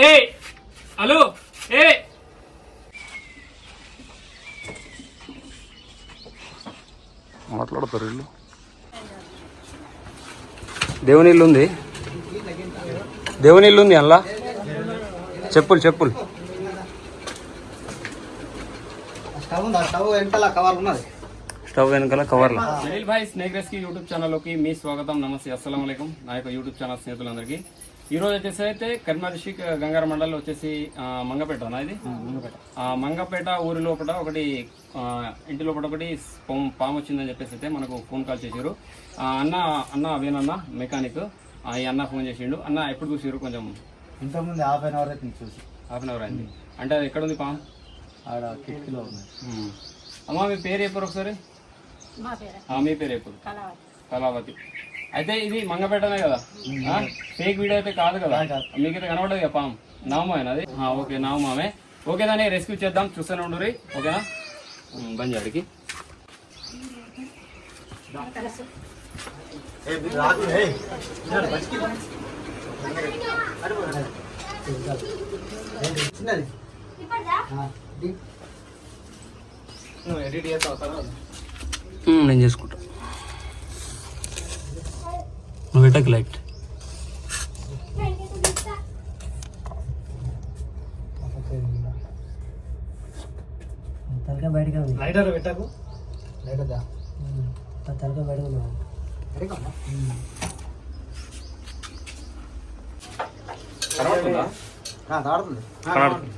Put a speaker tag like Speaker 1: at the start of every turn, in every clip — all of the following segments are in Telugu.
Speaker 1: ఏ హలో ఏ.
Speaker 2: మాట్లాడతారు వీళ్ళు. దేవుని ఇల్లు ఉంది. దేవుని ఇల్లు ఉంది అలా చెప్పులు చెప్పులు.
Speaker 3: స్టవ్ వెనకాల కవర్ ఉన్నది.
Speaker 2: స్టవ్ వెనకాల కవర్లు.
Speaker 1: Anil Bhai snake rescue YouTube ఛానల్లోకి మీ స్వాగతం నమస్తే అస్సలం నా యొక్క యూట్యూబ్ ఛానల్ స్నేహితులందరికీ. ఈ రోజు వచ్చేసి అయితే కరీంనగర్ డిస్టిక్ గంగార మండలం వచ్చేసి మంగపేట నా ఇది? మంగపేట. మంగపేట ఊరి లోపల ఒకటి ఆ, ఇంటి లోపల ఒకటి పాము పాము వచ్చిందని చెప్పేసి అయితే మనకు ఫోన్ కాల్ చేశారు. ఆ, అన్న అన్న అవేనన్న మెకానిక్. ఈ అన్న ఫోన్ చేసిండు. అన్న ఎప్పుడు చూసారు కొంచెం?
Speaker 3: ఇంతకుముందు హాఫ్ అన్ అవర్ అయితే చూసి.
Speaker 1: హాఫ్ అన్ అవర్ అయింది. అంటే అది ఎక్కడ ఉంది పాము?
Speaker 3: ఆడ కిటికీలో
Speaker 1: ఉమ్. అమ్మా మీ పేరు చెప్పారు ఒకసారి?
Speaker 4: మా పేరు
Speaker 1: ఆ, మీ పేరు చెప్పారు
Speaker 4: కళావతి.
Speaker 1: కళావతి. అయితే ఇది మంగపేటనే కదా? ఫేక్ వీడియో అయితే కాదు కదా? మీకైతే కనబడదు కదా పాము? నామాయన అది? ఆ, ఓకే నామామే ఓకే దాన్ని రెస్క్యూ చేద్దాం. చూస్తూనే ఉండు ఓకేనా? బంద్
Speaker 2: ఉమ్, నేను చేసుకుంటా. నువ్వు పెట్టకు లైట్?
Speaker 5: తలకాయ బయటకే ఉంది
Speaker 3: లైటర్ పెట్టకు. లైటర్ దా.
Speaker 5: ఉంది
Speaker 3: బయటకు ఉందా?
Speaker 1: కనబడుతుందా
Speaker 3: ఆ, దాడుతుంది ఆ,
Speaker 2: కనబడుతుంది.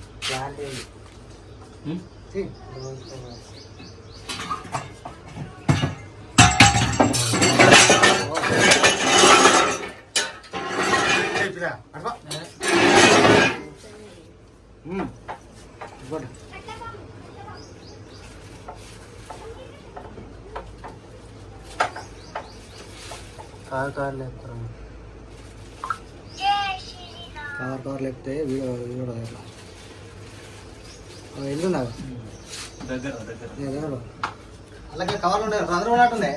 Speaker 5: కారు కారు లేపుతారు?
Speaker 3: కవర్ కవర్ లేపితే వీడియో వీడియో ఇల్లు
Speaker 1: దగ్గర దగ్గర.
Speaker 3: అలాగే కవర్లు ఉండే అందరూ ఉన్నట్టుండే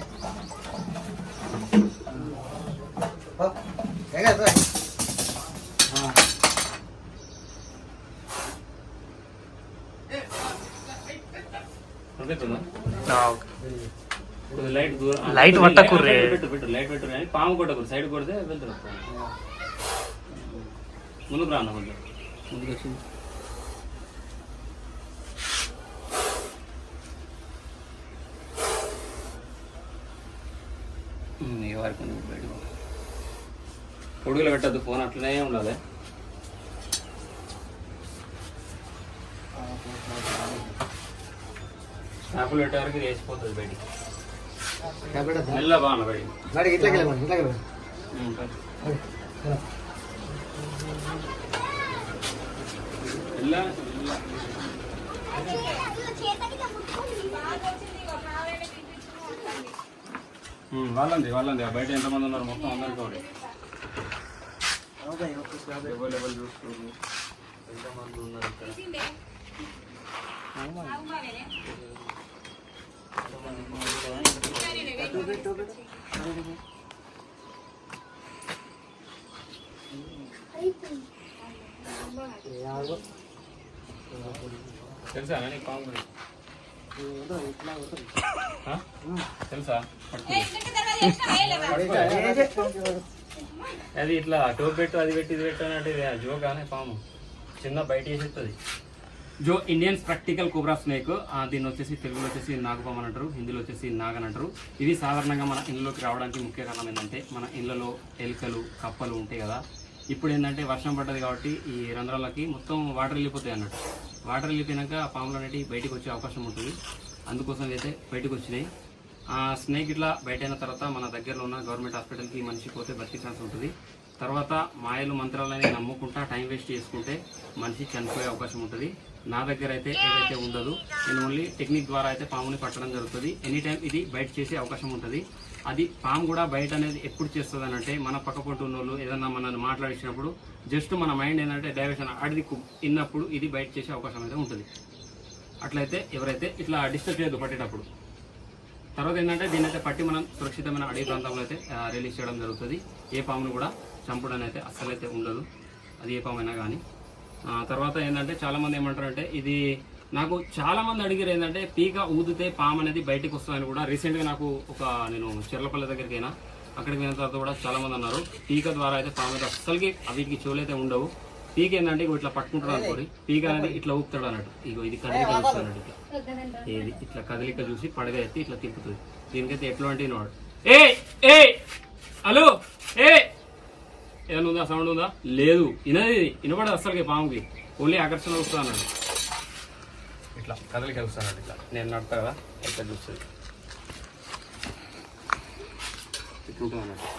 Speaker 2: ఓకే.
Speaker 1: లైట్
Speaker 2: లైట్ పట్టకుర్రే.
Speaker 1: పెట్టు పెట్టు లైట్ పెట్టు పాము కొట్టకూడదు సైడ్ కొడితే వెళ్తుంది ముందుకు రా అన్న కొంచెం. ముందుకు వచ్చి. ఉమ్, ఈ వరకు ఉంది బయటకు పొడుగులో పెట్టద్దు ఫోన్ అట్లనే ఉండాలి. స్నాపులు పెట్టే వరకు వేసిపోతుంది బయటికి? మెల్ల బాగా బయటికి
Speaker 3: బయటికి ఇట్లా వెళ్ళమని ఇట్లా వెళ్ళమని
Speaker 1: ఉమ్, పై. మెల్ల మెల్ల ఉమ్, వాళ్ళంది వాళ్ళంది ఆ బయట ఎంతమంది ఉన్నారు మొత్తం అందరికీ ఒకటి ఎవరు ఎవరు చూసుకోరు ఎంతమంది ఉన్నారు ఇక్కడ తెలుసా నీకు పాము తెలుసా? అది ఇట్లా టోప్ పెట్టు అది పెట్టి ఇది పెట్టు అని అంటే ఇది జోక్ అనే పాము. చిన్న బయట వేసేస్తుంది జో ఇండియన్స్ ప్రాక్టికల్ కోబ్రా స్నేక్ దీన్ని వచ్చేసి తెలుగులో వచ్చేసి నాగపాము అని అంటారు హిందీలో వచ్చేసి నాగ్ అని అంటారు. ఇది సాధారణంగా మన ఇళ్ళలోకి రావడానికి ముఖ్య కారణం ఏంటంటే మన ఇళ్ళలో ఎలుకలు కప్పలు ఉంటాయి కదా. ఇప్పుడు ఏంటంటే వర్షం పడ్డది కాబట్టి ఈ రంధ్రాలకి మొత్తం వాటర్ వెళ్ళిపోతాయి అన్నట్టు. వాటర్ వెళ్ళిపోయినాక ఆ పాములు అనేది బయటికి వచ్చే అవకాశం ఉంటుంది. అందుకోసం అయితే బయటకు వచ్చినాయి. ఆ స్నేక్ ఇట్లా బయట అయిన తర్వాత మన దగ్గరలో ఉన్న గవర్నమెంట్ హాస్పిటల్కి మనిషి పోతే బతికి ఛాన్స్ ఉంటుంది. తర్వాత మాయలు మంత్రాలని నమ్ముకుంటా టైం వేస్ట్ చేసుకుంటే మనిషి చనిపోయే అవకాశం ఉంటుంది. నా దగ్గర అయితే ఏదైతే ఉండదు నేను ఓన్లీ టెక్నిక్ ద్వారా అయితే పాముని పట్టడం జరుగుతుంది. ఎనీ టైం ఇది బయట చేసే అవకాశం ఉంటుంది. అది పాము కూడా బయట అనేది ఎప్పుడు చేస్తుంది అని అంటే మన పక్క ఉన్న వాళ్ళు ఏదన్నా మనల్ని మాట్లాడించినప్పుడు జస్ట్ మన మైండ్ ఏంటంటే డైవర్షన్ అడిది ఇన్నప్పుడు ఇది బయట చేసే అవకాశం అయితే ఉంటుంది. అట్లయితే ఎవరైతే ఇట్లా డిస్టర్బ్ చేయదు పట్టేటప్పుడు. తర్వాత ఏంటంటే దీన్ని అయితే పట్టి మనం సురక్షితమైన అడవి ప్రాంతంలో అయితే రిలీజ్ చేయడం జరుగుతుంది. ఏ పామును కూడా చంపడం అయితే అస్సలైతే ఉండదు. అది ఏ పామైనా అయినా కానీ తర్వాత ఏంటంటే చాలా మంది ఏమంటారు అంటే ఇది నాకు చాలా మంది అడిగారు ఏంటంటే పీక ఊదితే పాము అనేది బయటకు వస్తుందని కూడా రీసెంట్గా నాకు ఒక నేను చెర్లపల్లి దగ్గరికి అయినా అక్కడికి పోయిన తర్వాత కూడా చాలా మంది అన్నారు. పీక ద్వారా అయితే పాము అయితే అస్సలకి వీటికి చెవులు అయితే ఉండవు. పీక ఏంటంటే ఇట్లా పట్టుకుంటాడు అనుకోండి. పీక అనేది ఇట్లా ఊపుతాడు అన్నట్టు. ఇగో ఇది కదలిక అన్నట్టు ఇట్లా. ఏది? ఇట్లా కదలిక చూసి పడగ ఎత్తి ఇట్లా తిప్పుతుంది. దీనికైతే ఎట్లాంటి వినవాడు ఏ ఏ హలో! ఏ ఏమైనా ఉందా సౌండ్ ఉందా? లేదు. వినది వినపడదు అసలుకి పాముకి. ఓన్లీ ఆకర్షణ వస్తుంది అన్నాడు ఇట్లా కదలిక వస్తానండి ఇట్లా. నేను నడతా కదా అయితే చూస్తుంది? ఇట్లుంటుంది అన్నట్టు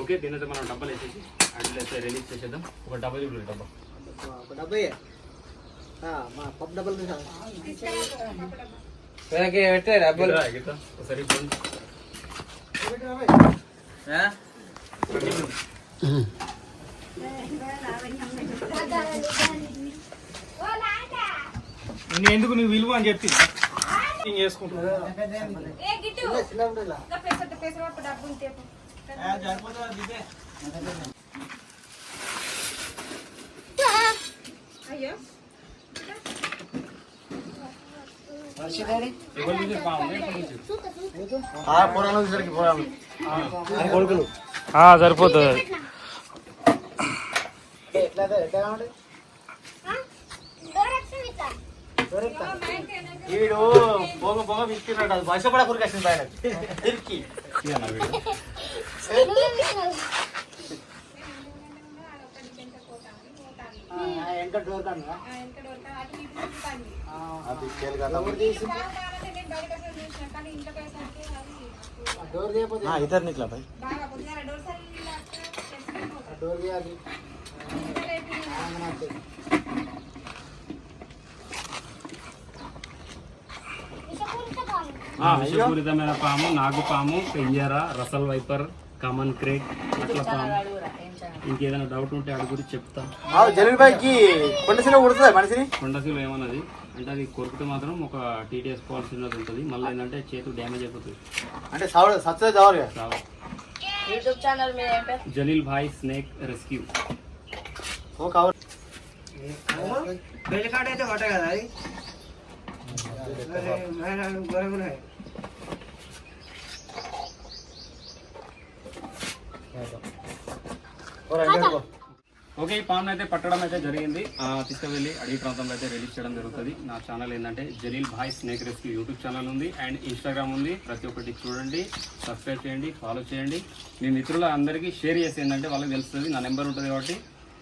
Speaker 1: ఓకే దీని అయితే మనం డబ్బాలు వేసేసి అడ్లు అయితే రిలీజ్ చేసేద్దాం. ఒక డబ్బా చూడండి డబ్బా.
Speaker 3: ఒక డబ్బే. ఆ, మా పప్పు డబ్బులు
Speaker 1: గిట్లా.
Speaker 4: నేను ఎందుకు నీ విలువ అని చెప్పి? నేను చేసుకుంటున్నా
Speaker 6: అయ్యో?
Speaker 3: ఆ పురాణం కొడుకులు.
Speaker 1: సరిపోతుంది.
Speaker 3: వీడు పొగ పొగ విసిరినాడు అది వర్షపడ కురికేసింది ఆయన. తిరిగి. ఇద్దరు నిట్లా పై డోర్
Speaker 1: విషపూరితమైన పాము నాగు పాము పెంజర రసల్ వైపర్ కామన్ క్రేట్ అట్ల పాము ఇంకేదైనా డౌట్ ఉంటే అడుగురి చెప్తా.
Speaker 3: జలీల్ బాయ్కి కొండసిలో కుడుతుంది మనిషిని?
Speaker 1: కొండసీలు ఏమన్నది? అంటే అది కొరికితే మాత్రం ఒక టీటీ వేసుకోవాల్సినది ఉంటుంది. మళ్ళీ ఏంటంటే చేతు డ్యామేజ్ అయిపోతుంది
Speaker 3: అంటే చావాలి కదా
Speaker 1: రావు
Speaker 6: యూట్యూబ్ ఛానల్ మీద ఏం పేరు
Speaker 1: జలీల్ భాయ్ స్నేక్ రెస్క్యూ
Speaker 3: ఓ కవర్
Speaker 5: బెల్లికాడ అయితే కొట్ట కదా అది గొరగులు
Speaker 1: ఓకే ఈ పాము అయితే పట్టడం అయితే జరిగింది. తీసుకువెళ్ళి అడవి ప్రాంతంలో అయితే రిలీజ్ చేయడం జరుగుతుంది. నా ఛానల్ ఏంటంటే Jalil Bhai snake rescue YouTube channel ఉంది అండ్ ఇన్స్టాగ్రామ్ ఉంది. ప్రతి ఒక్కటి చూడండి సబ్స్క్రైబ్ చేయండి ఫాలో చేయండి. మీ మిత్రుల అందరికీ షేర్ చేసి ఏంటంటే వాళ్ళకి తెలుస్తుంది నా నెంబర్ ఉంటుంది కాబట్టి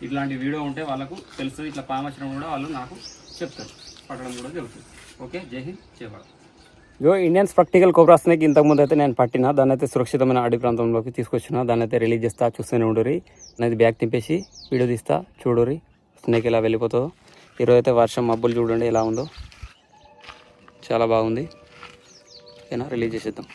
Speaker 1: ఇట్లాంటి వీడియో ఉంటే వాళ్ళకు తెలుస్తుంది ఇట్లా పాము వచ్చినప్పుడు కూడా వాళ్ళు నాకు చెప్తారు. పట్టడం కూడా జరుగుతుంది. ఓకే జై హింద్ జై భారత్ ఇండియన్స్ ప్రాక్టికల్ స్ప్రాక్టికల్ స్నేక్ ఇంతకుముందు అయితే నేను పట్టిన దాన్ని అయితే సురక్షితమైన అడవి ప్రాంతంలోకి తీసుకొచ్చిన దాన్ని అయితే రిలీజ్ చేస్తా చూస్తూనే ఉండరు అనేది బ్యాగ్ తింపేసి వీడియో తీస్తా చూడరి స్నేక్ ఇలా వెళ్ళిపోతుందో. ఈరోజు అయితే వర్షం మబ్బులు చూడండి ఎలా ఉందో. చాలా బాగుంది. ఓకేనా? రిలీజ్ చేసేద్దాం.